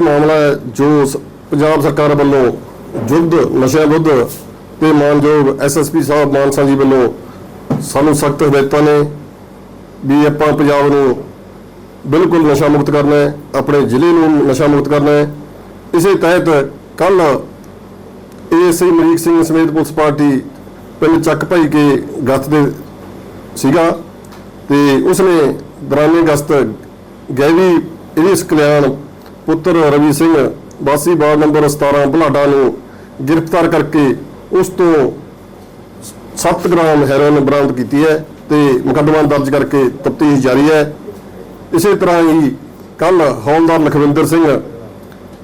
ਮਾਮਲਾ ਹੈ ਜੋ ਸ- ਪੰਜਾਬ ਸਰਕਾਰ ਵੱਲੋਂ ਯੁੱਧ, ਨਸ਼ਿਆਂ ਵਿਰੁੱਧ ਤੇ ਮਾਨਯੋਗ ਐਸਐਸਪੀ ਸਾਹਿਬ ਮਾਨਸਾ ਜੀ ਵੱਲੋਂ ਸਾਨੂੰ ਸਖਤ ਹਦਾਇਤਾਂ ਨੇ ਵੀ ਆਪਾਂ ਪੰਜਾਬ ਨੂੰ ਬਿਲਕੁਲ ਨਸ਼ਾ ਮੁਕਤ ਕਰਨਾ ਹੈ, ਆਪਣੇ ਜ਼ਿਲ੍ਹੇ ਨੂੰ ਨਸ਼ਾ ਮੁਕਤ ਕਰਨਾ ਹੈ। ਇਸੇ ਤਹਿਤ ਕੱਲ ਏਐਸਆਈ ਮਰੀਕ ਸਿੰਘ ਸਮੇਤ ਪੁਲਿਸ ਪਾਰਟੀ ਪਿੰਡ ਚੱਕ ਭਾਈ ਕੇ ਗਸਤ ਦੇ ਸੀਗਾ ਤੇ ਉਸਨੇ ਦੌਰਾਨੇ ਗਸਤ ਗੈਵੀ ਇਸ ਕਲਿਆਣ ਪੁੱਤਰ ਰਵੀ ਸਿੰਘ, ਵਾਸੀ ਵਾਰਡ ਨੰਬਰ 17 ਭਲਾਡਾ ਨੂੰ ਗ੍ਰਿਫਤਾਰ ਕਰਕੇ ਉਸ ਤੋਂ 7 ਗ੍ਰਾਮ ਹੈਰੋਇਨ ਬਰਾਮਦ ਕੀਤੀ ਹੈ ਤੇ ਮੁਕੱਦਮਾ ਦਰਜ ਕਰਕੇ ਤਫਤੀਸ਼ ਜਾਰੀ ਹੈ। ਇਸੇ ਤਰ੍ਹਾਂ ਹੀ ਕੱਲ ਹੌਲਦਾਰ ਲਖਵਿੰਦਰ ਸਿੰਘ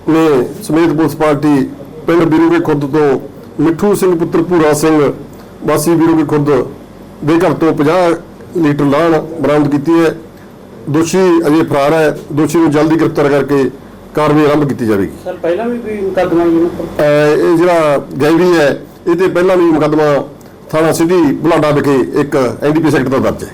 ਨੇ ਸਮੇਤ ਪੁਲਿਸ ਪਾਰਟੀ ਪਿੰਡ ਬੀਰੂਗੇ ਖੁਰਦ ਤੋਂ ਮਿੱਠੂ ਸਿੰਘ ਪੁੱਤਰ ਭੂਰਾ ਸਿੰਘ, ਵਾਸੀ ਬੀਰੂਗੇ ਖੁਰਦ ਦੇ ਘਰ ਤੋਂ 50 ਲੀਟਰ ਲਾਣ ਬਰਾਮਦ ਕੀਤੀ ਹੈ। ਦੋਸ਼ੀ ਅਜੇ ਫਰਾਰ ਹੈ। ਦੋਸ਼ੀ ਨੂੰ ਜਲਦੀ ਗ੍ਰਿਫਤਾਰ ਕਰਕੇ ਕਾਰਵਾਈ ਆਰੰਭ ਕੀਤੀ ਜਾਵੇਗੀ। ਸਰ ਪਹਿਲਾਂ ਵੀ ਕੋਈ ਮੁਕੱਦਮਾ ਜੀ ਇਹ ਜਿਹੜਾ ਗੈਵਰੀ ਹੈ ਇਹ ਤੇ ਪਹਿਲਾਂ ਵੀ ਮੁਕੱਦਮਾ ਥਾਣਾ ਸਿਟੀ ਬੁਲਾਡਾ ਵਿਖੇ ਇੱਕ ਐਨਡੀਪੀ ਸੈਕਟਰ ਦਾ ਦਰਜ ਹੈ।